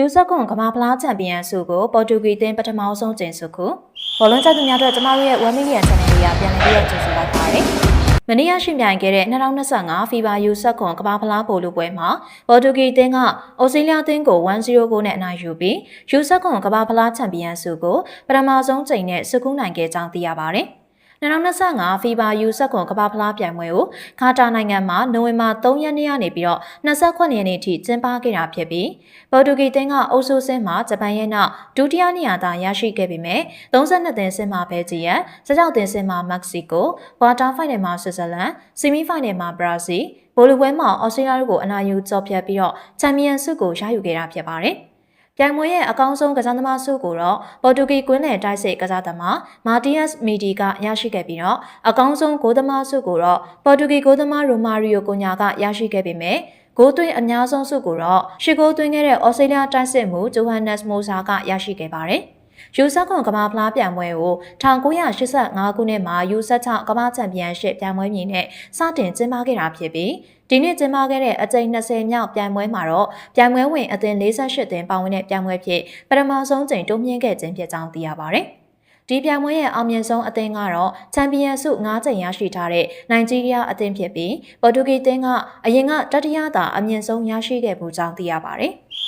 ယူဆက်ကွန်ကမ္ဘာဖလားချန်ပီယံဆုကိုပေါ်တူဂီတင်းပထမဆုံးကျင်းစုခုဘောလုံးကျသူများအတွက်ကျမတို့ရဲ့1 million channel လေးကပြန်လည်ပြီးတော့ကျေးဇူးလိုက်ပါတယ်။မနေ့ကရှင်ပြိုင်ခဲ့တဲ့2025 FIBA U ဆက်ကွန်ကမ္ဘာဖလားပိုလူပွဲမှာပေါ်တူဂီတင်းကဩစတြေးလျတင်းကို1-0ကိုနဲ့အနိုင်ယူပြီးယူဆက်ကွန်ကမ္ဘာဖလားချန်ပီယံဆုကိုပထမဆုံးချိန်နဲ့စကူးနိုင်ခဲ့ကြောင်းသိရပါတယ်။ 2025 FIBA U ဆက်ကွန်ကမ္ဘာဖလားပြိုင်ပွဲကိုခါတာနိုင်ငံမှာနိုဝင်ဘာ3ရက်နေ့ကနေပြီးတော့29ရက်နေ့ထိကျင်းပခဲ့တာဖြစ်ပြီးပေါ်တူဂီတင်းကအုပ်စုဆင်းမှာဂျပန်ရဲ့နောက်ဒုတိယနေရာသာရရှိခဲ့ပေမဲ့32သင်းဆင်းမှာဘယ်ဂျီယန်16သင်းဆင်းမှာမက္ကဆီကိုကွာတာဖိုင်နယ်မှာဆွစ်ဇာလန်ဆီမီဖိုင်နယ်မှာဘရာဇီးဘိုလီပွဲမှာအော်စတြေးလျတို့ကိုအနာယူကြော်ဖြတ်ပြီးတော့ချန်ပီယံဆုကိုရယူခဲ့တာဖြစ်ပါတယ် ပြိုင်ပွဲရဲ့အကောင်းဆုံးကစားသမားဆုကိုတော့ပေါ်တူဂီကွင်းနယ်တိုက်စစ်ကစားသမားမာတီယက်မီဒီကရရှိခဲ့ပြီးတော့အကောင်းဆုံးဂိုးသမားဆုကိုတော့ပေါ်တူဂီဂိုးသမားရိုမာရီယိုကိုညာကရရှိခဲ့ပေမဲ့ဂိုးသွင်းအများဆုံးဆုကိုတော့ရှီဂိုးသွင်းခဲ့တဲ့ဩစတြေးလျတိုက်စစ်မှုဂျိုဟန်နက်စ်မိုဆာကရရှိခဲ့ပါတယ်။ ယူဆက်ခွန်ကမ္ဘာဖလားပြိုင်ပွဲကို1985ခုနှစ်မှာယူဆက်ချကမ္ဘာချန်ပီယံရှစ်ပြိုင်ပွဲမြင်နဲ့စတင်ကျင်းပခဲ့တာဖြစ်ပြီးဒီနေ့ကျင်းပခဲ့တဲ့အကြိမ်20မြောက်ပြိုင်ပွဲမှာတော့ပြိုင်ပွဲဝင်အသင်း48သင်းပါဝင်တဲ့ပြိုင်ပွဲဖြစ်ပထမဆုံးချိန်တိုးမြင့်ခဲ့ခြင်းဖြစ်ကြောင်းသိရပါတယ်။ဒီပြိုင်ပွဲရဲ့အောင်မြင်ဆုံးအသင်းကတော့ချန်ပီယံဆု9ကြိမ်ရရှိထားတဲ့နိုင်ဂျီးရီးယားအသင်းဖြစ်ပြီးပေါ်တူဂီသင်းကအရင်ကတတိယသာအမြင့်ဆုံးရရှိခဲ့မှုကြောင်းသိရပါတယ်။